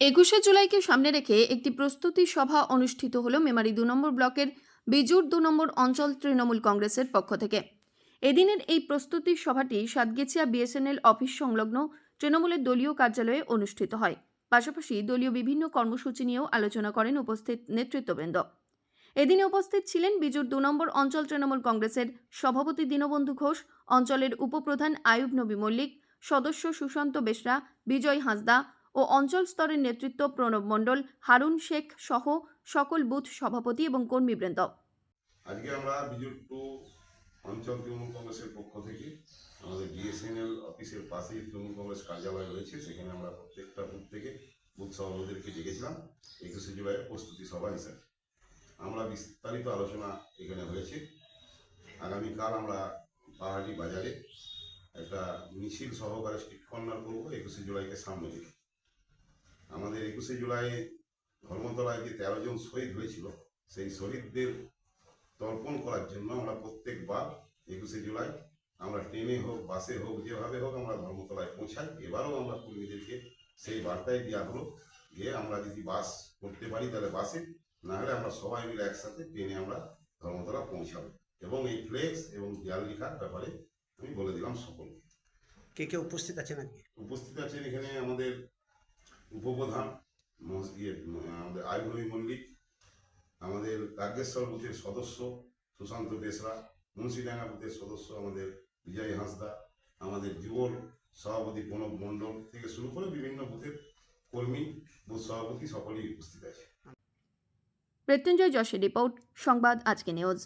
একুশে জুলাইকে সামনে রেখে একটি প্রস্তুতি সভা অনুষ্ঠিত হল মেমারি দু নম্বর ব্লকের বিজুর দু নম্বর অঞ্চল তৃণমূল কংগ্রেসের পক্ষ থেকে। এদিনের এই প্রস্তুতি সভাটি সাতগেছিয়া বিএসএনএল অফিস সংলগ্ন তৃণমূলের দলীয় কার্যালয়ে অনুষ্ঠিত হয়। পাশাপাশি দলীয় বিভিন্ন কর্মসূচি নিয়েও আলোচনা করেন উপস্থিত নেতৃত্ববৃন্দ। এদিনে উপস্থিত ছিলেন বিজুর দু নম্বর অঞ্চল তৃণমূল কংগ্রেসের সভাপতি দীনবন্ধু ঘোষ, অঞ্চলের উপপ্রধান আয়ুব নবী মল্লিক, সদস্য সুশান্ত বেসরা, বিজয় হাঁসদা ও অঞ্চল স্তরের নেতৃত্ব প্রণব মণ্ডল, হারুন শেখ সহ সকল বুথ সভাপতি এবং কর্মীবৃন্দ আজকে আমরা বিজু টু অঞ্চল তৃণমূল কংগ্রেসের পক্ষ থেকে আমাদের বিএসএনএল অফিসের পাশেই তৃণমূল কংগ্রেস কার্যালয় রয়েছে, সেখানে আমরা প্রত্যেকটা বুথ থেকে বুথ সভাপতিদেরকে ডেকেছিলাম। একুশে জুলাইয়ের প্রস্তুতি সভা হিসাবে আমরা বিস্তারিত আলোচনা এখানে হয়েছে। আগামীকাল আমরা পাহাড়ি বাজারে একটা মিছিল সহকারে স্ট্রিট কর্নার করব, একুশে জুলাইকে সামনে রেখে। একুশে জুলাই ধর্মতলায় যে তেরো জন শহীদ হয়েছিল সেই শহীদদের তর্পণ করার জন্য আমরা প্রত্যেকবার একুশে জুলাই আমরা ট্রেনে হোক বাসে হোক যেভাবে হোক আমরা ধর্মতলায় পৌঁছাই। এবারও আমরা কর্মীদেরকে সেই বার্তায় দেওয়া হলো যে আমরা যদি বাস করতে পারি তাহলে বাসে না হলে আমরা সবাই মিলে একসাথে ট্রেনে আমরা ধর্মতলা পৌঁছাবো। এবং এই ফ্লেক্স এবং দেয়াল লেখার ব্যাপারে আমি বলে দিলাম সকলকে। কে কে উপস্থিত আছেন উপস্থিত আছেন এখানে আমাদের উপপ্রধান ইয়ে, আমাদের আইভরি মল্লিক আমাদের কার্গেশ্বর বুথের সদস্য সুশান্ত বেসরা মুন্সিডাঙ্গা বুথের সদস্য আমাদের বিজয় হাঁসদা আমাদের যুবর সভাপতি প্রণব মণ্ডল থেকে শুরু করে বিভিন্ন বুথের কর্মী বুথ সভাপতি সকলেই উপস্থিত আছে। মৃত্যুঞ্জয় যশের রিপোর্ট সংবাদ আজকে নিউজ।